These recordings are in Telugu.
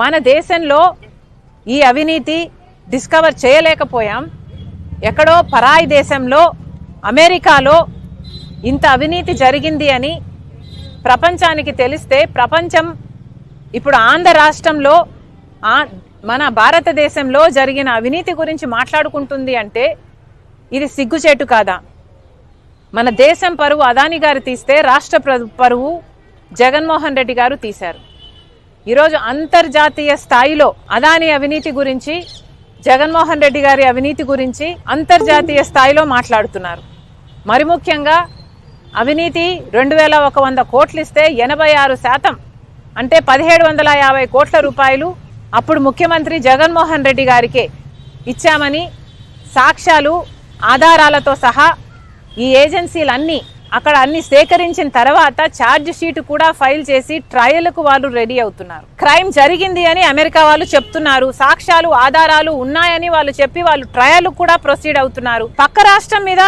మన దేశంలో ఈ అవినీతి డిస్కవర్ చేయలేకపోయాం. ఎక్కడో పరాయి దేశంలో అమెరికాలో ఇంత అవినీతి జరిగింది అని ప్రపంచానికి తెలిస్తే ప్రపంచం ఇప్పుడు ఆంధ్ర రాష్ట్రంలో మన భారతదేశంలో జరిగిన అవినీతి గురించి మాట్లాడుకుంటుంది అంటే ఇది సిగ్గుచేటు కాదా? మన దేశం పరువు అదాని గారు తీస్తే రాష్ట్ర పరువు జగన్మోహన్ రెడ్డి గారు తీశారు. ఈరోజు అంతర్జాతీయ స్థాయిలో అదాని అవినీతి గురించి జగన్మోహన్ రెడ్డి గారి అవినీతి గురించి అంతర్జాతీయ స్థాయిలో మాట్లాడుతున్నారు. మరి ముఖ్యంగా అవినీతి రెండు వేల ఒక వంద కోట్లు ఇస్తే ఎనభై ఆరు శాతం అంటే పదిహేడు వందల యాభై కోట్ల రూపాయలు అప్పుడు ముఖ్యమంత్రి జగన్మోహన్ రెడ్డి గారికే ఇచ్చామని సాక్ష్యాలు ఆధారాలతో సహా ఈ ఏజెన్సీలన్నీ అక్కడ అన్ని సేకరించిన తర్వాత ఛార్జ్ షీట్ కూడా ఫైల్ చేసి ట్రయల్కు వాళ్ళు రెడీ అవుతున్నారు. క్రైమ్ జరిగింది అని అమెరికా వాళ్ళు చెప్తున్నారు. సాక్ష్యాలు ఆధారాలు ఉన్నాయని వాళ్ళు చెప్పి వాళ్ళు ట్రయల్ కూడా ప్రొసీడ్ అవుతున్నారు. పక్క రాష్ట్రం మీద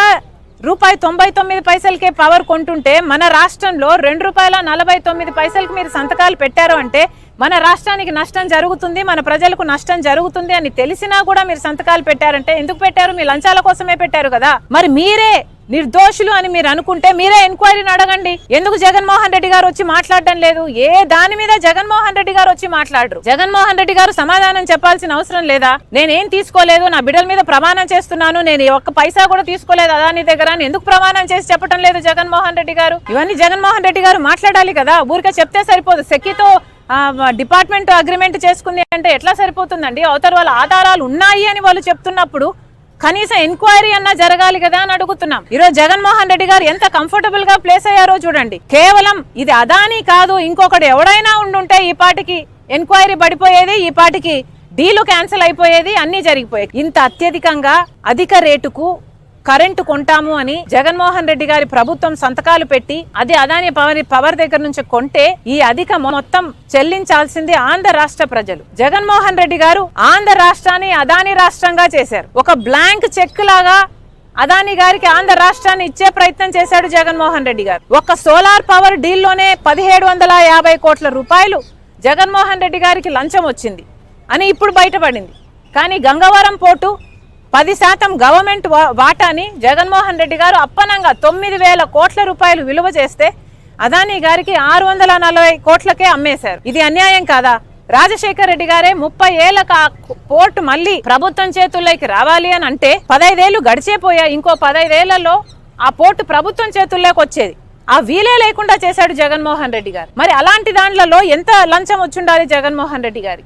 రూపాయి తొంభై తొమ్మిది పైసలకే పవర్ కొంటుంటే మన రాష్ట్రంలో రెండు రూపాయల నలభై తొమ్మిది పైసలకు మీరు సంతకాలు పెట్టారు అంటే మన రాష్ట్రానికి నష్టం జరుగుతుంది మన ప్రజలకు నష్టం జరుగుతుంది అని తెలిసినా కూడా మీరు సంతకాలు పెట్టారంటే ఎందుకు పెట్టారు? మీ లంచాల కోసమే పెట్టారు కదా. మరి మీరే నిర్దోషులు అని మీరు అనుకుంటే మీరే ఎంక్వైరీని అడగండి. ఎందుకు జగన్మోహన్ రెడ్డి గారు వచ్చి మాట్లాడడం లేదు? ఏ దాని మీద జగన్మోహన్ రెడ్డి గారు వచ్చి మాట్లాడరు? జగన్మోహన్ రెడ్డి గారు సమాధానం చెప్పాల్సిన అవసరం లేదా? నేనేం తీసుకోలేదు నా బిడ్డల మీద ప్రమాణం చేస్తున్నాను నేను ఒక్క పైసా కూడా తీసుకోలేదు అదాని దగ్గర అని ఎందుకు ప్రమాణం చేసి చెప్పడం లేదు జగన్మోహన్ రెడ్డి గారు? ఇవన్నీ జగన్మోహన్ రెడ్డి గారు మాట్లాడాలి కదా? ఊరికే చెప్తే సరిపోదు. సెక్కితో డిపార్ట్మెంట్ అగ్రిమెంట్ చేసుకుంది అంటే ఎట్లా సరిపోతుందండి? అవతల వాళ్ళ ఆధారాలు ఉన్నాయి అని వాళ్ళు చెప్తున్నప్పుడు కనీసం ఎంక్వైరీ అన్నా జరగాలి కదా అని అడుగుతున్నాం. ఈరోజు జగన్మోహన్ రెడ్డి గారు ఎంత కంఫర్టబుల్గా ప్లేస్ అయ్యారో చూడండి. కేవలం ఇది అదాని కాదు ఇంకొకటి ఎవడైనా ఉండుంటే ఈ పాటికి ఎంక్వైరీ పడిపోయేది ఈ పాటికి డీలు క్యాన్సిల్ అయిపోయేది అన్ని జరిగిపోయాయి ఇంత అత్యధికంగా అధిక రేటుకు కరెంటు కొంటాము అని జగన్మోహన్ రెడ్డి గారి ప్రభుత్వం సంతకాలు పెట్టి అది అదాని పవర్ పవర్ దగ్గర నుంచి కొంటే ఈ అధిక మొత్తం చెల్లించాల్సింది ఆంధ్ర రాష్ట్ర ప్రజలు. జగన్మోహన్ రెడ్డి గారు ఆంధ్ర రాష్ట్రాన్ని అదాని రాష్ట్రంగా చేశారు. ఒక బ్లాంక్ చెక్ లాగా అదాని గారికి ఆంధ్ర రాష్ట్రాన్ని ఇచ్చే ప్రయత్నం చేశాడు జగన్మోహన్ రెడ్డి గారు. ఒక సోలార్ పవర్ డీల్లోనే పదిహేడు వందల యాభై కోట్ల రూపాయలు జగన్మోహన్ రెడ్డి గారికి లంచం వచ్చింది అని ఇప్పుడు బయటపడింది. కానీ గంగవరం పోర్టు పది శాతం గవర్నమెంట్ వాటాని జగన్మోహన్ రెడ్డి గారు అప్పనంగా తొమ్మిది వేల కోట్ల రూపాయలు విలువ చేస్తే అదానీ గారికి ఆరు వందల నలభై కోట్లకే అమ్మేశారు. ఇది అన్యాయం కాదా? రాజశేఖర్ రెడ్డి గారే ముప్పై ఏళ్ళకు ఆ పోర్టు మళ్ళీ ప్రభుత్వం చేతుల్లోకి రావాలి అని అంటే పదైదేళ్ళు గడిచేపోయా ఇంకో పదైదేళ్ళలో ఆ పోర్టు ప్రభుత్వం చేతుల్లోకి వచ్చేది. ఆ వీలే లేకుండా చేశాడు జగన్మోహన్ రెడ్డి గారు. మరి అలాంటి దాంట్లలో ఎంత లంచం వచ్చుండాలి జగన్మోహన్ రెడ్డి గారికి?